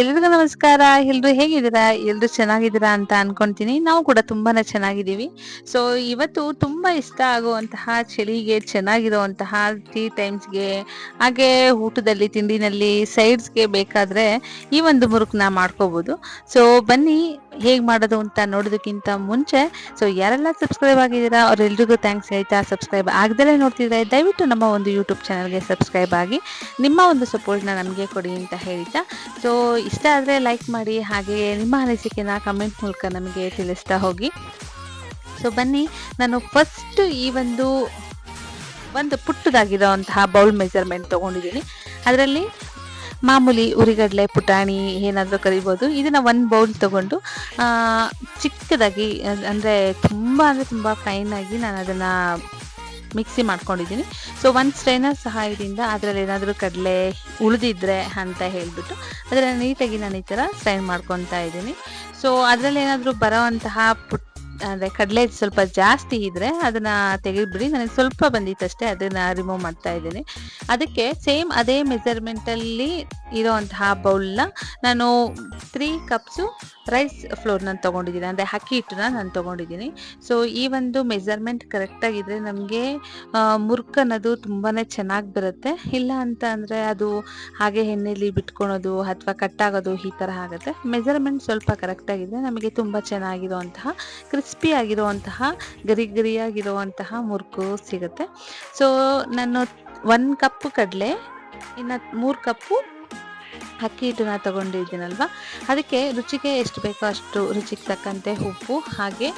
ಎಲ್ರಿಗೂ ನಮಸ್ಕಾರ. ಎಲ್ರು ಹೇಗಿದ್ದೀರಾ? ಎಲ್ರು ಚೆನ್ನಾಗಿದ್ದೀರಾ ಅಂತ ಅನ್ಕೊಂತೀನಿ. ನಾವು ಕೂಡ ತುಂಬಾನೇ ಚೆನ್ನಾಗಿದ್ದೀವಿ. ಸೊ ಇವತ್ತು ತುಂಬಾ ಇಷ್ಟ ಆಗುವಂತಹ ಚಳಿಗೆ, ಚೆನ್ನಾಗಿರುವಂತಹ ಟೀ ಟೈಮ್ಸ್ಗೆ ಹಾಗೆ ಊಟದಲ್ಲಿ, ತಿಂಡಿನಲ್ಲಿ ಸೈಡ್ಸ್ಗೆ ಬೇಕಾದ್ರೆ ಈ ಒಂದು ಮುರುಕ್ನ ಮಾಡ್ಕೋಬಹುದು ಸೊ ಬನ್ನಿ ಹೇಗ್ ಮಾಡೋದು ಅಂತ ನೋಡೋದಕ್ಕಿಂತ ಮುಂಚೆ ಸೊ ಯಾರೆಲ್ಲ ಸಬ್ಸ್ಕ್ರೈಬ್ ಆಗಿದ್ದೀರಾ, ಅವರೆಲ್ರಿಗೂ ಥ್ಯಾಂಕ್ಸ್ ಹೇಳ್ತಾ ಸಬ್ಸ್ಕ್ರೈಬ್ ಆಗದಲ್ಲೇ ನೋಡ್ತಿದ್ರೆ ದಯವಿಟ್ಟು ನಮ್ಮ ಒಂದು ಯೂಟ್ಯೂಬ್ ಚಾನಲ್ಗೆ ಸಬ್ಸ್ಕ್ರೈಬ್ ಆಗಿ, ನಿಮ್ಮ ಒಂದು ಸಪೋರ್ಟ್ನ ನಮಗೆ ಕೊಡಿ ಅಂತ ಹೇಳ್ತಾ ಸೊ ಇಷ್ಟ ಆದರೆ ಲೈಕ್ ಮಾಡಿ, ಹಾಗೆ ನಿಮ್ಮ ಅನಿಸಿಕೆನ ಕಮೆಂಟ್ ಮೂಲಕ ನಮಗೆ ತಿಳಿಸ್ತಾ ಹೋಗಿ. ಸೊ ಬನ್ನಿ, ನಾನು ಫಸ್ಟ್ ಈ ಒಂದು ಒಂದು ಪುಟ್ಟದಾಗಿರೋ ಅಂತಹ ಬೌಲ್ ಮೆಜರ್ಮೆಂಟ್ ತೊಗೊಂಡಿದ್ದೀನಿ. ಅದರಲ್ಲಿ ಮಾಮೂಲಿ ಉರಿಗಡಲೆ, ಪುಟಾಣಿ ಏನಾದರೂ ಕರಿಬೋದು. ಇದನ್ನು ಒಂದು ಬೌಲ್ ತೊಗೊಂಡು ಚಿಕ್ಕದಾಗಿ ಅಂದರೆ ತುಂಬ ಅಂದರೆ ತುಂಬ ಫೈನಾಗಿ ನಾನು ಅದನ್ನು ಮಿಕ್ಸಿ ಮಾಡ್ಕೊಂಡಿದ್ದೀನಿ ಸೊ ಒಂದು ಸ್ಟ್ರೈನರ್ ಸಹಾಯದಿಂದ ಅದರಲ್ಲಿ ಏನಾದರೂ ಕಡಲೆ ಉಳಿದಿದ್ರೆ ಅಂತ ಹೇಳಿಬಿಟ್ಟು ಅದನ್ನು ನೀಟಾಗಿ ನಾನು ಈ ಥರ ಸ್ಟ್ರೈನ್ ಮಾಡ್ಕೊತಾ ಇದ್ದೀನಿ ಸೊ ಅದರಲ್ಲಿ ಏನಾದರೂ ಬರೋವಂತಹ ಪುಟ್ ಅಂದರೆ ಕಡಲೆ ಸ್ವಲ್ಪ ಜಾಸ್ತಿ ಇದ್ದರೆ ಅದನ್ನು ತೆಗೆದುಬಿಡಿ. ನನಗೆ ಸ್ವಲ್ಪ ಬಂದಿತ್ತಷ್ಟೇ, ಅದನ್ನು ರಿಮೂವ್ ಮಾಡ್ತಾ ಇದ್ದೀನಿ. ಅದಕ್ಕೆ ಸೇಮ್ ಅದೇ ಮೆಜರ್ಮೆಂಟಲ್ಲಿ ಇರೋವಂತಹ ಬೌಲ್ನ ನಾನು ತ್ರೀ ಕಪ್ಸು ರೈಸ್ ಫ್ಲೋರ್ ನಾನು ತೊಗೊಂಡಿದ್ದೀನಿ. ಅಂದರೆ ಅಕ್ಕಿ ಹಿಟ್ಟನ್ನ ನಾನು ತೊಗೊಂಡಿದ್ದೀನಿ. ಸೊ ಈ ಒಂದು ಮೆಜರ್ಮೆಂಟ್ ಆಗಿದ್ರೆ ನಮಗೆ ಮುರ್ಕ್ ಅನ್ನೋದು ತುಂಬಾ ಚೆನ್ನಾಗಿ ಬರುತ್ತೆ. ಇಲ್ಲ ಅಂತ ಅಂದರೆ ಅದು ಹಾಗೆ ಎಣ್ಣೆಲಿ ಬಿಟ್ಕೊಳೋದು ಅಥವಾ ಕಟ್ಟಾಗೋದು ಈ ಥರ ಆಗುತ್ತೆ. ಮೆಜರ್ಮೆಂಟ್ ಸ್ವಲ್ಪ ಕರೆಕ್ಟಾಗಿದ್ದರೆ ನಮಗೆ ತುಂಬ ಚೆನ್ನಾಗಿರುವಂತಹ ಕ್ರಿಸ್ಪಿ ಆಗಿರುವಂತಹ ಗರಿ ಗರಿಯಾಗಿರುವಂತಹ ಮುರುಕು ಸಿಗುತ್ತೆ. ಸೊ ನಾನು ಒನ್ ಕಪ್ ಕಡಲೆ ಇನ್ನು ಮೂರು ಕಪ್ಪು ಅಕ್ಕಿ ಹಿಟ್ಟನ್ನ ತಗೊಂಡಿದ್ದೀನಲ್ವ? ಅದಕ್ಕೆ ರುಚಿಗೆ ಎಷ್ಟು ಬೇಕೋ ಅಷ್ಟು ರುಚಿಗೆ ತಕ್ಕಂತೆ ಉಪ್ಪು, ಹಾಗೆ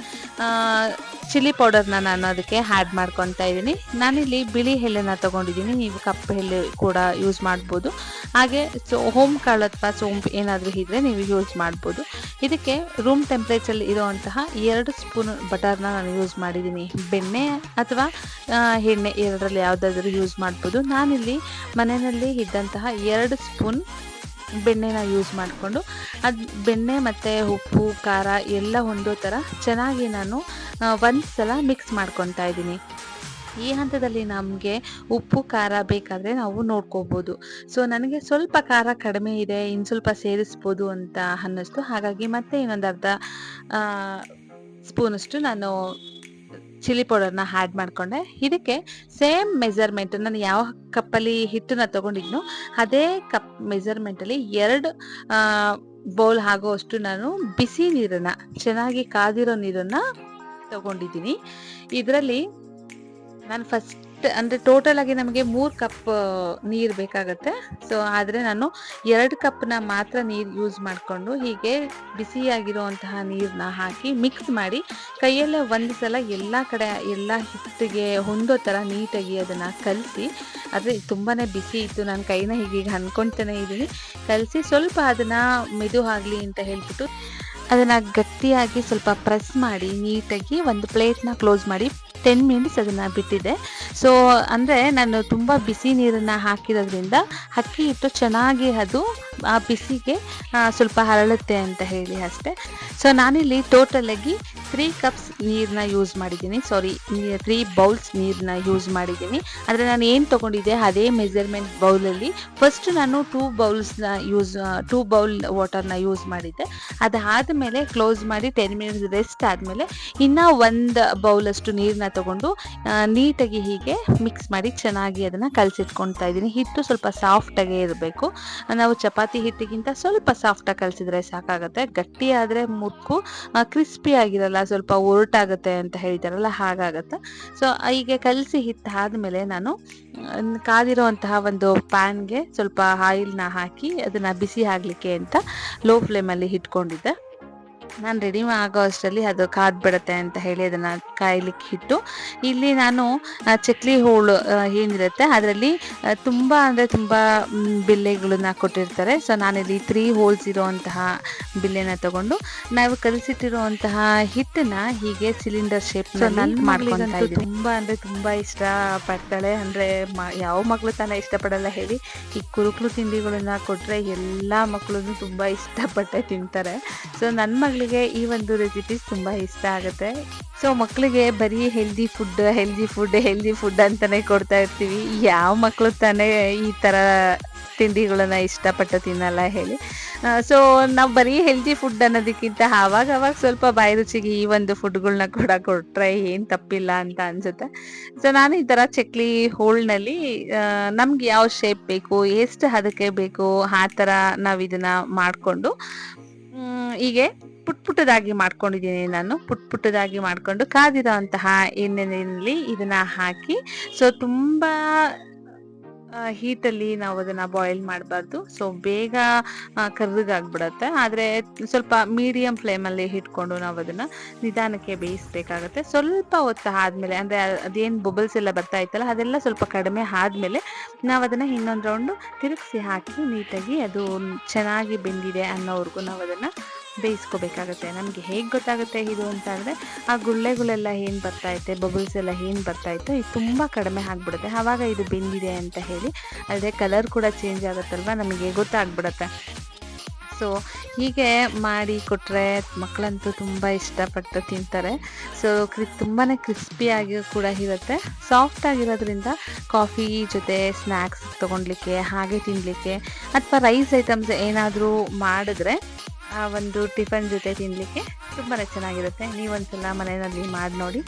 ಚಿಲ್ಲಿ ಪೌಡರ್ನ ನಾನು ಅದಕ್ಕೆ ಆ್ಯಡ್ ಮಾಡ್ಕೊತಾ ಇದ್ದೀನಿ. ನಾನಿಲ್ಲಿ ಬಿಳಿ ಎಲೆನ ತಗೊಂಡಿದ್ದೀನಿ. ನೀವು ಕಪ್ಪು ಎಳ್ಳು ಕೂಡ ಯೂಸ್ ಮಾಡ್ಬೋದು. ಹಾಗೆ ಸೊ ಹೋಮ್ ಕಾಳು ಅಥವಾ ಸೋಂಪು ಏನಾದರೂ ಇದ್ದರೆ ನೀವು ಯೂಸ್ ಮಾಡ್ಬೋದು. ಇದಕ್ಕೆ ರೂಮ್ ಟೆಂಪ್ರೇಚರಲ್ಲಿ ಇರುವಂತಹ ಎರಡು ಸ್ಪೂನ್ ಬಟರ್ನ ನಾನು ಯೂಸ್ ಮಾಡಿದ್ದೀನಿ. ಬೆಣ್ಣೆ ಅಥವಾ ಎಣ್ಣೆ ಎರಡರಲ್ಲಿ ಯಾವುದಾದ್ರೂ ಯೂಸ್ ಮಾಡ್ಬೋದು. ನಾನಿಲ್ಲಿ ಮನೆಯಲ್ಲಿ ಇದ್ದಂತಹ ಎರಡು ಸ್ಪೂನ್ ಬೆಣ್ಣೆನ ಯೂಸ್ ಮಾಡಿಕೊಂಡು ಅದು ಬೆಣ್ಣೆ ಮತ್ತು ಉಪ್ಪು, ಖಾರ ಎಲ್ಲ ಹೊಂದೋ ಥರ ಚೆನ್ನಾಗಿ ನಾನು ಒಂದು ಸಲ ಮಿಕ್ಸ್ ಮಾಡ್ಕೊತಾ ಇದ್ದೀನಿ. ಈ ಹಂತದಲ್ಲಿ ನಮಗೆ ಉಪ್ಪು, ಖಾರ ಬೇಕಾದರೆ ನಾವು ನೋಡ್ಕೋಬೋದು. ಸೊ ನನಗೆ ಸ್ವಲ್ಪ ಖಾರ ಕಡಿಮೆ ಇದೆ, ಇನ್ನು ಸ್ವಲ್ಪ ಸೇರಿಸ್ಬೋದು ಅಂತ ಅನ್ನಿಸ್ತು. ಹಾಗಾಗಿ ಮತ್ತೆ ಇನ್ನೊಂದು ಅರ್ಧ ಸ್ಪೂನಷ್ಟು ನಾನು ಚಿಲ್ಲಿ ಪೌಡರ್ನ ಆ್ಯಡ್ ಮಾಡಿಕೊಂಡೆ. ಇದಕ್ಕೆ ಸೇಮ್ ಮೆಜರ್ಮೆಂಟ್ ನಾನು ಯಾವ ಕಪ್ಪಲ್ಲಿ ಹಿಟ್ಟನ್ನ ತಗೊಂಡಿದ್ನೋ ಅದೇ ಕಪ್ ಮೆಜರ್ಮೆಂಟಲ್ಲಿ ಎರಡು ಬೌಲ್ ಆಗೋವಷ್ಟು ನಾನು ಬಿಸಿ ನೀರನ್ನ, ಚೆನ್ನಾಗಿ ಕಾದಿರೋ ನೀರನ್ನ ತಗೊಂಡಿದ್ದೀನಿ. ಇದರಲ್ಲಿ ನಾನು ಫಸ್ಟ್ ಅಂದರೆ ಟೋಟಲ್ ಆಗಿ ನಮಗೆ ಮೂರು ಕಪ್ ನೀರು ಬೇಕಾಗತ್ತೆ. ಸೊ ಆದರೆ ನಾನು ಎರಡು ಕಪ್ನ ಮಾತ್ರ ನೀರು ಯೂಸ್ ಮಾಡಿಕೊಂಡು ಹೀಗೆ ಬಿಸಿಯಾಗಿರುವಂತಹ ನೀರನ್ನ ಹಾಕಿ ಮಿಕ್ಸ್ ಮಾಡಿ ಕೈಯಲ್ಲೇ ಒಂದು ಸಲ ಎಲ್ಲ ಕಡೆ, ಎಲ್ಲ ಹಿಟ್ಟಿಗೆ ಹೊಂದೋ ಥರ ನೀಟಾಗಿ ಅದನ್ನು ಕಲಸಿ, ಆದರೆ ತುಂಬಾ ಬಿಸಿ ಇತ್ತು. ನಾನು ಕೈನ ಹೀಗೀಗ ಅನ್ಕೊಂತಾನೆ ಇದ್ದೀನಿ. ಕಲಸಿ ಸ್ವಲ್ಪ ಅದನ್ನು ಮೆದು ಆಗಲಿ ಅಂತ ಹೇಳ್ಬಿಟ್ಟು ಅದನ್ನು ಗಟ್ಟಿಯಾಗಿ ಸ್ವಲ್ಪ ಪ್ರೆಸ್ ಮಾಡಿ ನೀಟಾಗಿ ಒಂದು ಪ್ಲೇಟ್ನ ಕ್ಲೋಸ್ ಮಾಡಿ ಟೆನ್ ಮಿನಿಟ್ಸ್ ಅದನ್ನು ಬಿಟ್ಟಿದ್ದೆ ಸೊ ಅಂದರೆ ನಾನು ತುಂಬ ಬಿಸಿ ನೀರನ್ನು ಹಾಕಿರೋದ್ರಿಂದ ಅಕ್ಕಿ ಹಿಟ್ಟು ಚೆನ್ನಾಗಿ ಅದು ಆ ಬಿಸಿಗೆ ಸ್ವಲ್ಪ ಹರಳುತ್ತೆ ಅಂತ ಹೇಳಿ ಅಷ್ಟೇ. ಸೊ ನಾನಿಲ್ಲಿ ಟೋಟಲಾಗಿ ತ್ರೀ ಕಪ್ಸ್ ನೀರನ್ನ ಯೂಸ್ ಮಾಡಿದ್ದೀನಿ. ಸಾರಿ ತ್ರೀ ಬೌಲ್ಸ್ ನೀರನ್ನ ಯೂಸ್ ಮಾಡಿದ್ದೀನಿ. ಆದರೆ ನಾನು ಏನು ತೊಗೊಂಡಿದ್ದೆ, ಅದೇ ಮೆಜರ್ಮೆಂಟ್ ಬೌಲಲ್ಲಿ ಫಸ್ಟ್ ನಾನು ಟೂ ಬೌಲ್ಸ್ನ ಯೂಸ್ ಟೂ ಬೌಲ್ ವಾಟರ್ನ ಯೂಸ್ ಮಾಡಿದ್ದೆ. ಅದಾದ ಮೇಲೆ ಕ್ಲೋಸ್ ಮಾಡಿ ಟೆನ್ ಮಿನಿಟ್ಸ್ ರೆಸ್ಟ್ ಆದಮೇಲೆ ಇನ್ನೂ ಒಂದು ಬೌಲಷ್ಟು ನೀರನ್ನ ತೊಗೊಂಡು ನೀಟಾಗಿ ಹೀಗೆ ಮಿಕ್ಸ್ ಮಾಡಿ ಚೆನ್ನಾಗಿ ಅದನ್ನು ಕಲಸಿಟ್ಕೊಳ್ತಾ ಇದ್ದೀನಿ. ಹಿಟ್ಟು ಸ್ವಲ್ಪ ಸಾಫ್ಟಾಗೇ ಇರಬೇಕು. ನಾವು ಚಪಾತಿ ಹಿಟ್ಟಿಗಿಂತ ಸ್ವಲ್ಪ ಸಾಫ್ಟಾಗಿ ಕಲಸಿದ್ರೆ ಸಾಕಾಗುತ್ತೆ. ಗಟ್ಟಿ ಆದರೆ ಮುಕ್ಕು ಕ್ರಿಸ್ಪಿ ಆಗಿರಲ್ಲ, ಸ್ವಲ್ಪ ಒರಟಾಗುತ್ತೆ ಅಂತ ಹೇಳ್ತಾರಲ್ಲ, ಹಾಗಾಗತ್ತೆ. ಸೊ ಹೀಗೆ ಕಲಸಿ ಹಿಟ್ಟು ಆದಮೇಲೆ ನಾನು ಕಾದಿರುವಂತಹ ಒಂದು ಪ್ಯಾನ್ಗೆ ಸ್ವಲ್ಪ ಆಯಿಲ್ನ ಹಾಕಿ, ಅದನ್ನು ಬಿಸಿ ಆಗಲಿಕ್ಕೆ ಅಂತ ಲೋ ಫ್ಲೇಮಲ್ಲಿ ಇಟ್ಕೊಂಡಿದ್ದೆ ನಾನು ರೆಡಿ ಆಗೋ ಅಷ್ಟರಲ್ಲಿ ಅದು ಕಾದ್ ಬಿಡತ್ತೆ ಅಂತ ಹೇಳಿ ಅದನ್ನು ಕಾಯ್ಲಿಕ್ಕೆ ಇಟ್ಟು ಇಲ್ಲಿ ನಾನು ಚಕ್ಲಿ ಹೋಳು ಏನಿರುತ್ತೆ ಅದರಲ್ಲಿ ತುಂಬ ಅಂದರೆ ತುಂಬ ಬಿಲ್ಲೆಗಳನ್ನ ಕೊಟ್ಟಿರ್ತಾರೆ. ಸೊ ನಾನಿಲ್ಲಿ ತ್ರೀ ಹೋಲ್ಸ್ ಇರುವಂತಹ ಬಿಲ್ಲೆನ ತಗೊಂಡು ನಾವು ಕಲಿಸಿಟ್ಟಿರುವಂತಹ ಹಿಟ್ಟನ್ನ ಹೀಗೆ ಸಿಲಿಂಡರ್ ಶೇಪ್ ಮಾಡ್ಕೊಂತ ತುಂಬಾ ಅಂದ್ರೆ ತುಂಬಾ ಇಷ್ಟ ಪಡ್ತಾಳೆ ಅಂದ್ರೆ ಯಾವ ಮಕ್ಕಳು ತಾನೇ ಇಷ್ಟಪಡಲ್ಲ ಹೇಳಿ ಈ ಕುರುಕ್ಲು ತಿಂಡಿಗಳನ್ನ ಕೊಟ್ರೆ ಎಲ್ಲಾ ಮಕ್ಕಳು ತುಂಬಾ ಇಷ್ಟಪಟ್ಟೆ ತಿಂತಾರೆ. ಸೊ ನನ್ನ ಮಗಳಿಗೆ ಈ ಒಂದು ರೆಸಿಪೀಸ್ ತುಂಬ ಇಷ್ಟ ಆಗುತ್ತೆ. ಸೊ ಮಕ್ಕಳಿಗೆ ಬರೀ healthy food healthy food healthy food ಅಂತಾನೆ ಕೊಡ್ತಾ ಇರ್ತೀವಿ. ಯಾವ ಮಕ್ಕಳು ತಾನೇ ಈ ಥರ ತಿಂಡಿಗಳನ್ನ ಇಷ್ಟಪಟ್ಟು ತಿನ್ನಲ್ಲ ಹೇಳಿ. ಸೊ ನಾವು ಬರೀ ಹೆಲ್ದಿ ಫುಡ್ ಅನ್ನೋದಕ್ಕಿಂತ ಆವಾಗ ಅವಾಗ ಸ್ವಲ್ಪ ಬಾಯಿ ರುಚಿಗೆ ಈ ಒಂದು ಫುಡ್ಗಳನ್ನ ಕೂಡ ಕೊಟ್ಟರೆ ಏನು ತಪ್ಪಿಲ್ಲ ಅಂತ ಅನ್ಸುತ್ತೆ. ಸೊ ನಾನು ಈ ಥರ ಚಕ್ಲಿ ಹೋಳ್ನಲ್ಲಿ ನಮ್ಗೆ ಯಾವ ಶೇಪ್ ಬೇಕು, ಎಷ್ಟು ಹದಕ್ಕೆ ಬೇಕು, ಆ ಥರ ನಾವು ಇದನ್ನ ಮಾಡಿಕೊಂಡು ಹೀಗೆ ಪುಟ್ ಪುಟ್ಟದಾಗಿ ಮಾಡ್ಕೊಂಡಿದ್ದೀನಿ ನಾನು. ಪುಟ್ ಪುಟ್ಟದಾಗಿ ಮಾಡಿಕೊಂಡು ಕಾದಿರೋ ಅಂತಹ ಎಣ್ಣೆಯಲ್ಲಿ ಇದನ್ನ ಹಾಕಿ ಸೊ ತುಂಬ ಹೀಟಲ್ಲಿ ನಾವು ಅದನ್ನು ಬಾಯ್ಲ್ ಮಾಡಬಾರ್ದು. ಸೊ ಬೇಗ ಕರ್ರಗಾಗ್ಬಿಡತ್ತೆ ಆದರೆ ಸ್ವಲ್ಪ ಮೀಡಿಯಂ ಫ್ಲೇಮಲ್ಲಿ ಇಟ್ಕೊಂಡು ನಾವು ಅದನ್ನು ನಿಧಾನಕ್ಕೆ ಬೇಯಿಸ್ಬೇಕಾಗತ್ತೆ. ಸ್ವಲ್ಪ ಹೊತ್ತು ಆದಮೇಲೆ, ಅಂದರೆ ಅದೇನು ಬಬಲ್ಸ್ ಎಲ್ಲ ಬರ್ತಾ ಇತ್ತಲ್ಲ, ಅದೆಲ್ಲ ಸ್ವಲ್ಪ ಕಡಿಮೆ ಆದಮೇಲೆ ನಾವು ಅದನ್ನು ಇನ್ನೊಂದು ರೌಂಡು ತಿರುಗಿಸಿ ಹಾಕಿ ನೀಟಾಗಿ ಅದು ಚೆನ್ನಾಗಿ ಬೆಂದಿದೆ ಅನ್ನೋವರೆಗೂ ನಾವು ಅದನ್ನ ಬೇಯಿಸ್ಕೋಬೇಕಾಗತ್ತೆ. ನಮಗೆ ಹೇಗೆ ಗೊತ್ತಾಗುತ್ತೆ ಇದು ಅಂತ ಅಂದರೆ ಆ ಗುಳ್ಳೆಗಳೆಲ್ಲ ಏನು ಬರ್ತಾ ಐತೆ, ಬಬಲ್ಸ್ ಎಲ್ಲ ಏನು ಬರ್ತಾಯಿತ್ತು ಇದು ತುಂಬ ಕಡಿಮೆ ಆಗಿಬಿಡುತ್ತೆ. ಆವಾಗ ಇದು ಬೆಂದಿದೆ ಅಂತ ಹೇಳಿ ಅಲ್ಲದೆ ಕಲರ್ ಕೂಡ ಚೇಂಜ್ ಆಗುತ್ತಲ್ವ? ನಮಗೆ ಗೊತ್ತಾಗ್ಬಿಡತ್ತೆ. ಸೊ ಹೀಗೆ ಮಾಡಿ ಕೊಟ್ಟರೆ ಮಕ್ಕಳಂತೂ ತುಂಬ ಇಷ್ಟಪಟ್ಟು ತಿಂತಾರೆ. ಸೊ ಕ್ರಿ ತುಂಬಾ ಕ್ರಿಸ್ಪಿಯಾಗಿ ಕೂಡ ಇರುತ್ತೆ. ಸಾಫ್ಟ್ ಆಗಿರೋದ್ರಿಂದ ಕಾಫಿ ಜೊತೆ ಸ್ನ್ಯಾಕ್ಸ್ ತೊಗೊಳ್ಲಿಕ್ಕೆ ಹಾಗೆ ತಿನ್ನಲಿಕ್ಕೆ ಅಥವಾ ರೈಸ್ ಐಟಮ್ಸ್ ಏನಾದರೂ ಮಾಡಿದ್ರೆ ಆ ಒಂದು ಟಿಫನ್ ಜೊತೆ ತಿನ್ನಲಿಕ್ಕೆ ತುಂಬಾ ಚೆನ್ನಾಗಿರುತ್ತೆ. ನೀವೊಂದ್ಸಲ ಮನೆಯಲ್ಲಿ ಮಾಡಿ ನೋಡಿ.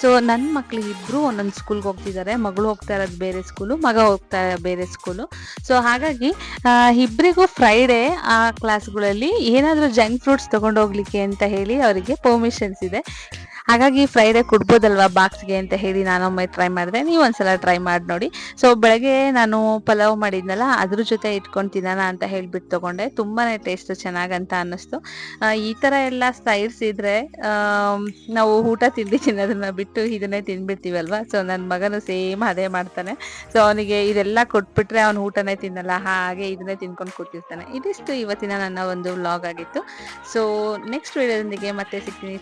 ಸೊ ನನ್ನ ಮಕ್ಳು ಇಬ್ಬರು ಒಂದೊಂದು ಸ್ಕೂಲ್ಗೆ ಹೋಗ್ತಿದ್ದಾರೆ. ಮಗಳು ಹೋಗ್ತಾ ಇರೋದು ಬೇರೆ ಸ್ಕೂಲು ಮಗ ಹೋಗ್ತಾ ಬೇರೆ ಸ್ಕೂಲು ಸೊ ಹಾಗಾಗಿ ಇಬ್ಬರಿಗೂ ಫ್ರೈಡೇ ಆ ಕ್ಲಾಸ್ಗಳಲ್ಲಿ ಏನಾದರೂ ಜಂಕ್ ಫ್ರೂಟ್ಸ್ ತಗೊಂಡೋಗ್ಲಿಕ್ಕೆ ಅಂತ ಹೇಳಿ ಅವರಿಗೆ ಪರ್ಮಿಷನ್ಸ್ ಇದೆ. ಹಾಗಾಗಿ ಫ್ರೈಡೇ ಕೊಡ್ಬೋದಲ್ವಾ ಬಾಕ್ಸ್ಗೆ ಅಂತ ಹೇಳಿ ನಾನೊಮ್ಮೆ ಟ್ರೈ ಮಾಡಿದೆ. ನೀವು ಒಂದ್ಸಲ ಟ್ರೈ ಮಾಡಿ ನೋಡಿ. ಸೊ ಬೆಳಗ್ಗೆ ನಾನು ಪಲಾವ್ ಮಾಡಿದ್ನಲ್ಲ, ಅದ್ರ ಜೊತೆ ಇಟ್ಕೊಂಡು ತಿನ್ನೋಣ ಅಂತ ಹೇಳ್ಬಿಟ್ಟು ತಗೊಂಡೆ. ತುಂಬಾನೇ ಟೇಸ್ಟ್ ಚೆನ್ನಾಗಂತ ಅನ್ನಿಸ್ತು. ಈ ಥರ ಎಲ್ಲ ಸ್ಟೈಲ್ಸ್ ಇದ್ರೆ ನಾವು ಊಟ ತಿಂಡಿ ತಿನ್ನೋದನ್ನ ಬಿಟ್ಟು ಇದನ್ನೇ ತಿನ್ಬಿಡ್ತೀವಲ್ವಾ? ಸೊ ನನ್ನ ಮಗನು ಸೇಮ್ ಅದೇ ಮಾಡ್ತಾನೆ. ಸೊ ಅವನಿಗೆ ಇದೆಲ್ಲ ಕೊಟ್ಬಿಟ್ರೆ ಅವ್ನು ಊಟನೇ ತಿನ್ನಲ್ಲ, ಹಾಗೆ ಇದನ್ನೇ ತಿನ್ಕೊಂಡು ಕೂತಿರ್ತಾನೆ. ಇದಿಷ್ಟು ಇವತ್ತಿನ ನನ್ನ ಒಂದು ವ್ಲಾಗ್ ಆಗಿತ್ತು. ಸೊ ನೆಕ್ಸ್ಟ್ ವಿಡಿಯೋದೊಂದಿಗೆ ಮತ್ತೆ ಸಿಗ್ತೀನಿ.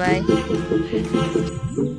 ಬಾಯ್ Thank you.